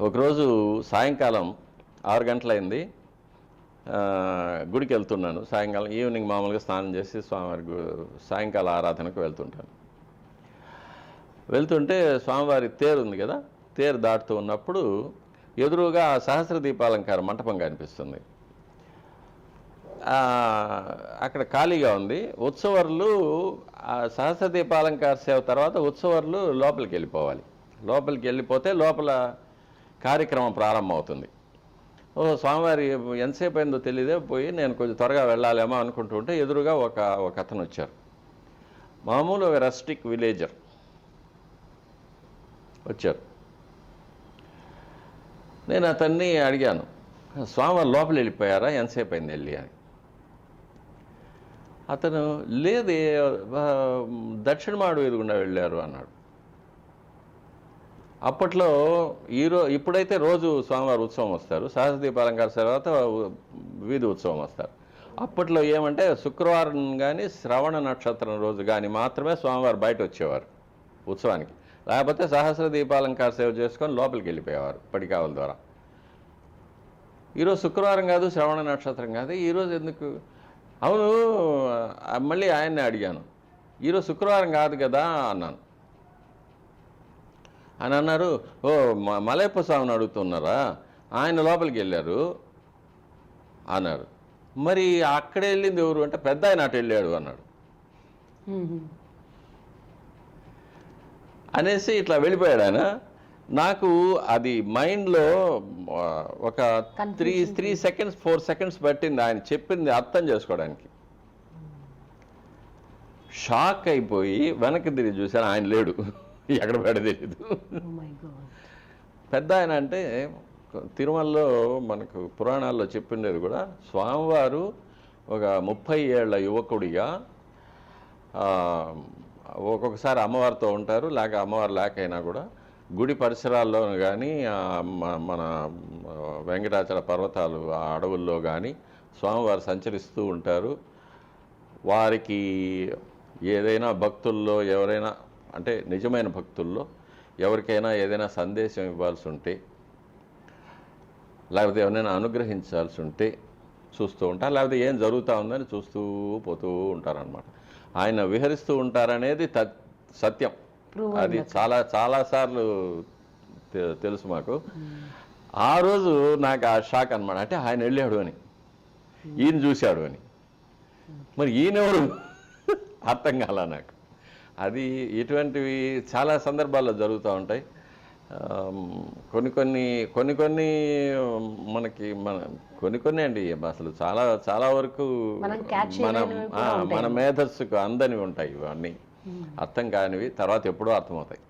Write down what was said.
ఒకరోజు సాయంకాలం ఆరు గంటలైంది. గుడికి వెళ్తున్నాను. సాయంకాలం ఈవినింగ్ మామూలుగా స్నానం చేసి స్వామివారి సాయంకాల ఆరాధనకు వెళ్తుంటాను. వెళ్తుంటే స్వామివారి తేరు ఉంది కదా తేరు దాటుతూ ఉన్నప్పుడు ఎదురుగా సహస్ర దీపాలంకార మంటపం కనిపిస్తుంది. అక్కడ ఖాళీగా ఉంది. ఉత్సవర్లు సహస్ర దీపాలంకార సేవ తర్వాత ఉత్సవర్లు లోపలికి వెళ్ళిపోవాలి. లోపలికి వెళ్ళిపోతే లోపల కార్యక్రమం ప్రారంభమవుతుంది. ఓ స్వామివారి ఎంతసేపు అయిందో తెలియదే పోయి నేను కొంచెం త్వరగా వెళ్ళాలేమో అనుకుంటుంటే ఎదురుగా ఒక ఒక అతను వచ్చారు మామూలు ఒక రస్టిక్ విలేజర్ వచ్చారు. నేను అతన్ని అడిగాను స్వామివారు లోపల వెళ్ళిపోయారా? ఎంతసేపు అయింది వెళ్ళి? అని. అతను లేదు ఆ, దక్షిణ మాడు ఎదుగుండా వెళ్ళారు అన్నాడు. అప్పట్లో ఈరో ఇప్పుడైతే రోజు స్వామివారి ఉత్సవం వస్తారు. సహస్రదీపాలంకార తర్వాత వీధి ఉత్సవం వస్తారు. అప్పట్లో ఏమంటే శుక్రవారం కానీ శ్రవణ నక్షత్రం రోజు కానీ మాత్రమే స్వామివారు బయట వచ్చేవారు ఉత్సవానికి. లేకపోతే సహస్ర దీపాలంకార సేవ చేసుకొని లోపలికి వెళ్ళిపోయేవారు పడికావల ద్వారా. ఈరోజు శుక్రవారం కాదు శ్రవణ నక్షత్రం కాదు. ఈరోజు ఎందుకు? అవును మళ్ళీ ఆయన్ని అడిగాను. ఈరోజు శుక్రవారం కాదు కదా అన్నాను. అని అన్నారు. ఓ మలయప్ప స్వామిని అడుగుతున్నారా? ఆయన లోపలికి వెళ్ళారు అన్నారు. మరి అక్కడే వెళ్ళింది ఎవరు? అంటే పెద్ద ఆయన అటు వెళ్ళాడు అన్నాడు. అనేసి ఇట్లా వెళ్ళిపోయాడు ఆయన. నాకు అది మైండ్లో ఒక three three seconds four seconds పట్టింది. ఆయన చెప్పింది అర్థం చేసుకోవడానికి. షాక్ అయిపోయి వెనక్కి తిరిగి చూశాను ఆయన లేడు. ఎక్కడ పడ తెలియదు గాడ్ పెద్ద ఆయన అంటే తిరుమలలో మనకు పురాణాల్లో చెప్పిండేది కూడా స్వామివారు ఒక ముప్పై ఏళ్ళ యువకుడిగా ఒక్కొక్కసారి అమ్మవారితో ఉంటారు లేక అమ్మవారు లేకైనా కూడా గుడి పరిసరాల్లో కానీ మన వెంకటాచల పర్వతాలు ఆ అడవుల్లో కానీ స్వామివారు సంచరిస్తూ ఉంటారు. వారికి ఏదైనా భక్తుల్లో ఎవరైనా అంటే నిజమైన భక్తుల్లో ఎవరికైనా ఏదైనా సందేశం ఇవ్వాల్సి ఉంటే లేకపోతే ఎవరైనా అనుగ్రహించాల్సి ఉంటే చూస్తూ ఉంటారు లేకపోతే ఏం జరుగుతూ ఉందని చూస్తూ పోతూ ఉంటారనమాట ఆయన విహరిస్తూ ఉంటారనేది త సత్యం. అది చాలా చాలాసార్లు తెలుసు మాకు. ఆ రోజు నాకు ఆ షాక్ అనమాట అంటే ఆయన వెళ్ళాడు అని. ఈయన చూశాడు అని. మరి ఈయనెవరు? అర్థం కాల నాకు. అది ఇటువంటివి చాలా సందర్భాల్లో జరుగుతూ ఉంటాయి. కొన్ని కొన్ని కొన్ని కొన్ని మనకి మన కొన్ని కొన్ని అండి అసలు చాలా చాలా వరకు మనం మన మేధస్సుకు అందనివి ఉంటాయి ఇవన్నీ. అర్థం కానివి తర్వాత ఎప్పుడో అర్థమవుతాయి.